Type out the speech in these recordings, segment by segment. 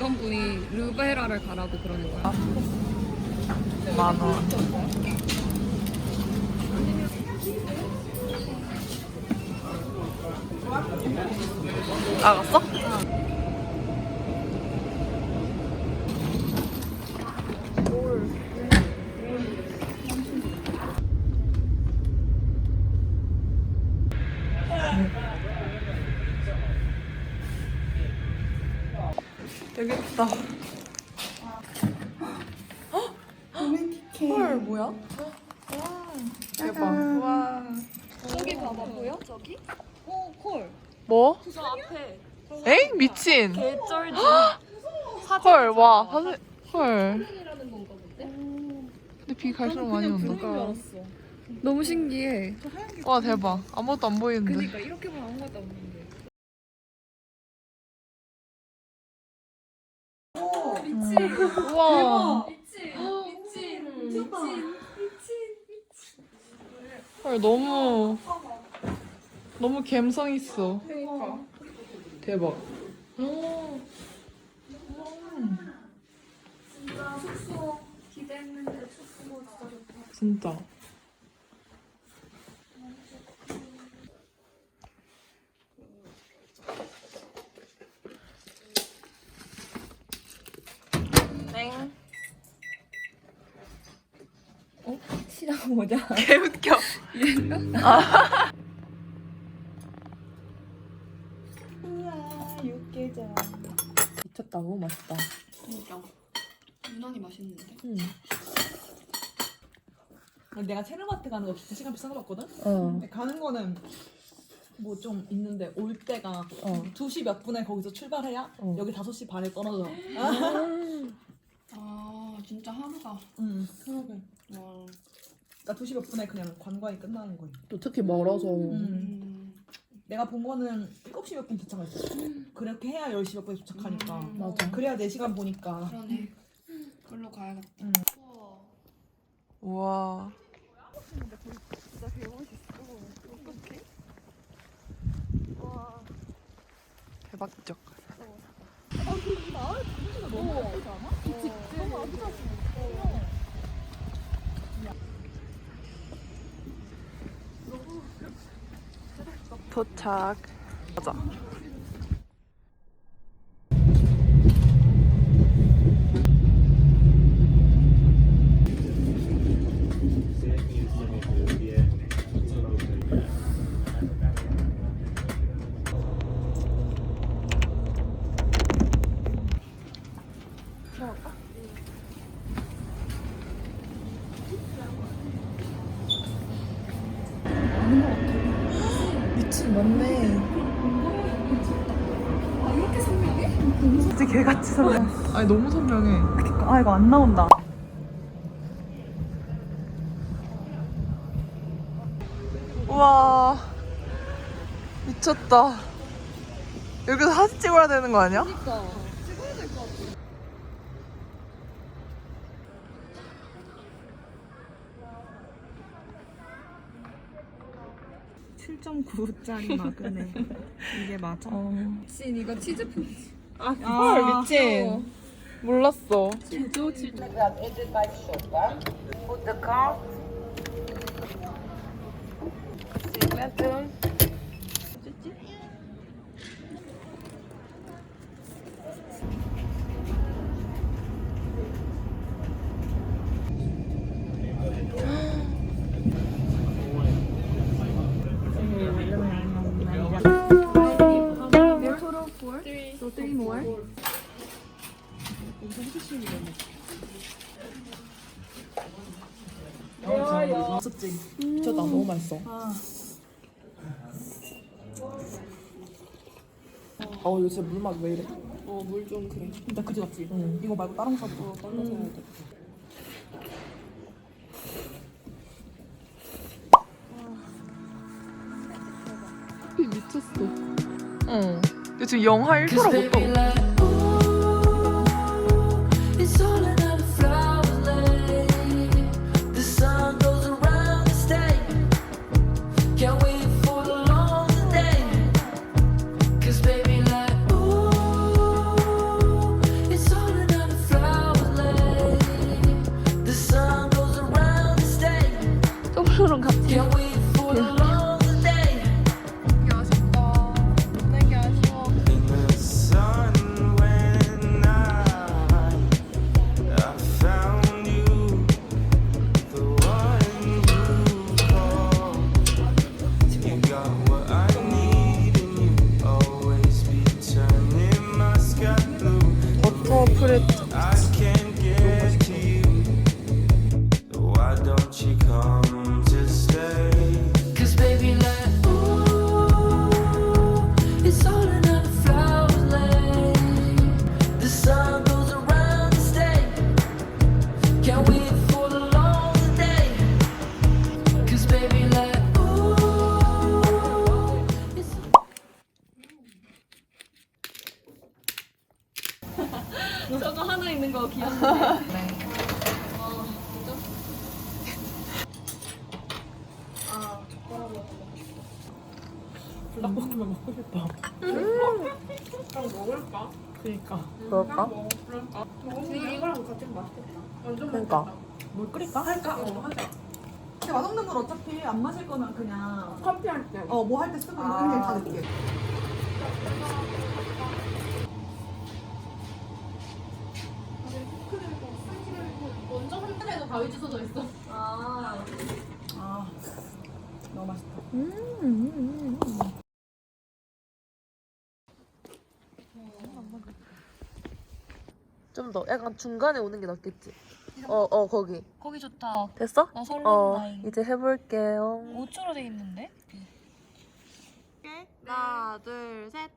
그, 그 직원분이 르베라를 가라고 그러는 거야. 만 원. 나갔어? 여기 있다. 헐 뭐야? 대박. 와. 저기 봐봐, 보여? 저기? 어, 콜. 뭐? 저 앞에. 에이 미친. 개쩔지. 헐 와. 사실 헐. 근데 비 갈수록 많이 온다. 너무 신기해. 와 대박. 아무것도 안 보이는데. 그니까 이렇게 보면 아무것도 없는데. 우와. 미친, 미친. 헐 너무 너무 감성 있어. 그니까. 대박. 진짜 숙소 기대했는데 숙소 진짜 좋다. 진짜. 땡. 시장 모자. 개웃겨. 우와, 육개장. 미쳤다. 너무 맛있다. 진짜. 유난히 맛있는데. 응. 내가 체르마트 가는 거 진짜 시간 비싼 거 봤거든? 어. 근데 가는 거는 뭐 좀 있는데 올 때가 어. 2시 몇 분에 거기서 출발해야 어. 여기 5시 반에 떨어져. 아, 진짜 하루가. 응. 그러게. 와. 그러니까 2시 몇 분에 그냥 관광이 끝나는 거야. 또 특히 멀어서. 음. 음. 내가 본 거는 7시 몇 분 도착했어. 그렇게 해야 10시 몇 분에 도착하니까. 음. 맞아. 그래야 4시간 보니까. 그러네. 그걸로 가야겠다. 음. 우와. 우와. 대박적. 도착. 가자. 미친 맞네. 아, 이렇게 선명해? 진짜 개같이 선명. 아니 너무 선명해. 아, 이거 안 나온다. 우와 미쳤다. 여기서 사진 찍어야 되는 거 아니야? 그니까. 찍어야 될 것 같아. 짜리 마그네. 이게 맞아? 미친, 이거 치즈폰. 아, 헐 미친. 몰랐어. 제조 치즈. So 어, 진짜 물맛 왜 이래? 어, 물 좀 그래. 근데 그지 같지? 응. 이거 말고 다른 거 사도 다른 거 사야 돼. 미쳤어. 응. 근데 지금 영하 1도라고 못 떠. 닭볶음면 먹고 싶다. 딱 먹을까? 그니까. 그럴까? 지금 이거랑 같이 맛있겠다. 그러니까. 뭘 끓일까? 할까? 어, 하자. 근데 맛없는 물 어차피 안 마실 거면 그냥 커피 할 때. 어 뭐 할 때 쓰고 아. 그냥 다 넣게. 먼저 가위 주워져 있어. 아. 아 너무 맛있다. 좀더 약간 중간에 오는 게 낫겠지. 어, 어, 거기. 거기 좋다. 됐어? 나 설렌다. 어, 이제 해볼게요. 5초로 돼 있는데? 하나, 둘, 셋.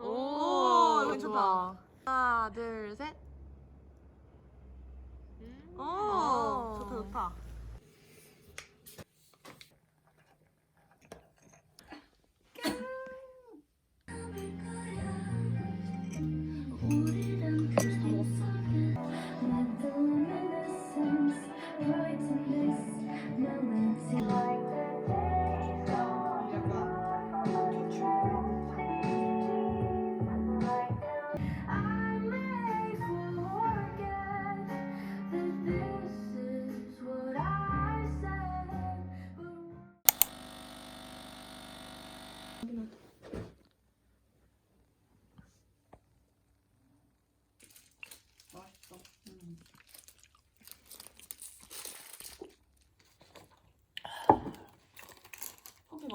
오, 이거 좋다. 하나, 둘, 셋. 오 좋다 좋다.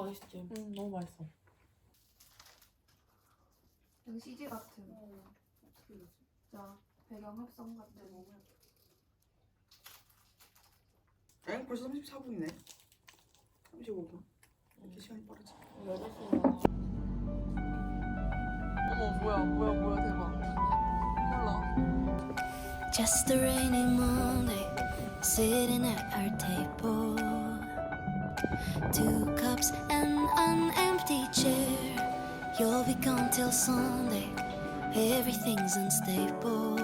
맛있지? 응 너무 맛있어. 그냥 CG 같은. 진짜 배경 합성 같은. 엥? 벌써 34분이네. 35분. 이렇게 시간이 빠르지. 어머, 뭐야, 뭐야, 뭐야, 대박. 몰라. Just a rainy Monday, sitting at our table. Two cups and an empty chair. You'll be gone till Sunday. Everything's unstable.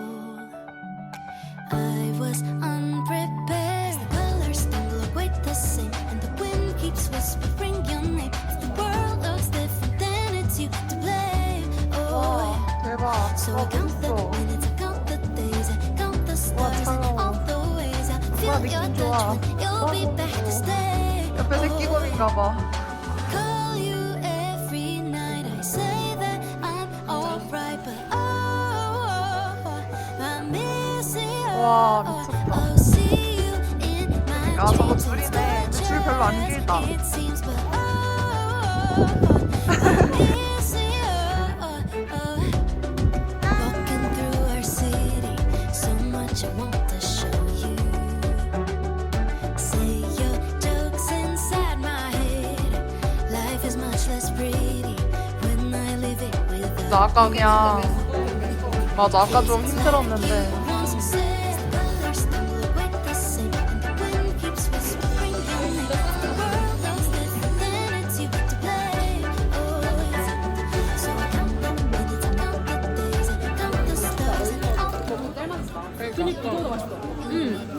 I was unprepared. The colors don't look quite the same, and the wind keeps whispering your name. If the world looks different, then it's you to blame. Oh, yeah. Oh, so I count the minutes, I count the days, I count the stars, and all the ways I feel your touch when you'll be back. 옆에 새끼곰인가 봐. Call you every night. I say that I'm alright, but oh, I miss you. 와, 미쳤다. Oh, see you in my 야, 저거 dreams. 줄이네. It's 줄 별로 안 길다. It seems, but oh, I miss you. 나 아까 그냥 맞아. 아까 좀 힘들었는데. Call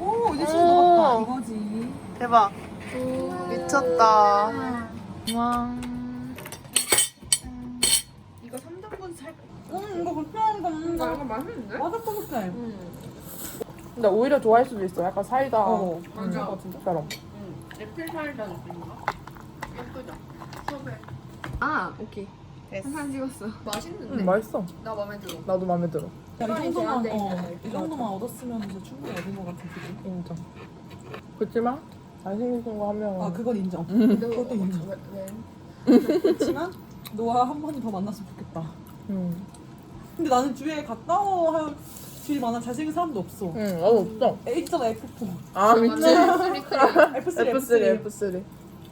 오 이제 오. 진짜 녹았다 이거지. 대박. 미쳤다. 왕. 이거 3등분 살. 음 이거 불편한 거 없는데. 이거 맛있는데? 바삭바삭해. 근데 오히려 좋아할 수도 있어. 약간 사이다. 어. 맞아. 같은데처럼. 애플 사이다 느낌인가? 예쁘죠? 소배. 아 오케이. 한판 찍었어. 맛있는데? 응, 맛있어. 나 마음에 들어. 나도 마음에 들어. 야, 이 정도만 어, 이 정도만 얻었으면 이제 충분히 얻은 것 같은 기분. 인정. 그렇지만 잘생긴 친구 한 명은 아 그건 인정. 근데 그것도 인정. 왜? 왜? 그렇지만 너와 한 번이 더 만났으면 좋겠다. 응. 근데 나는 주위에 가까워 할 주위 만한 잘생긴 사람도 없어. 응, 나도 없어. 에 있잖아 F4. 아, 미친. 쓰리 F3 F3, F3.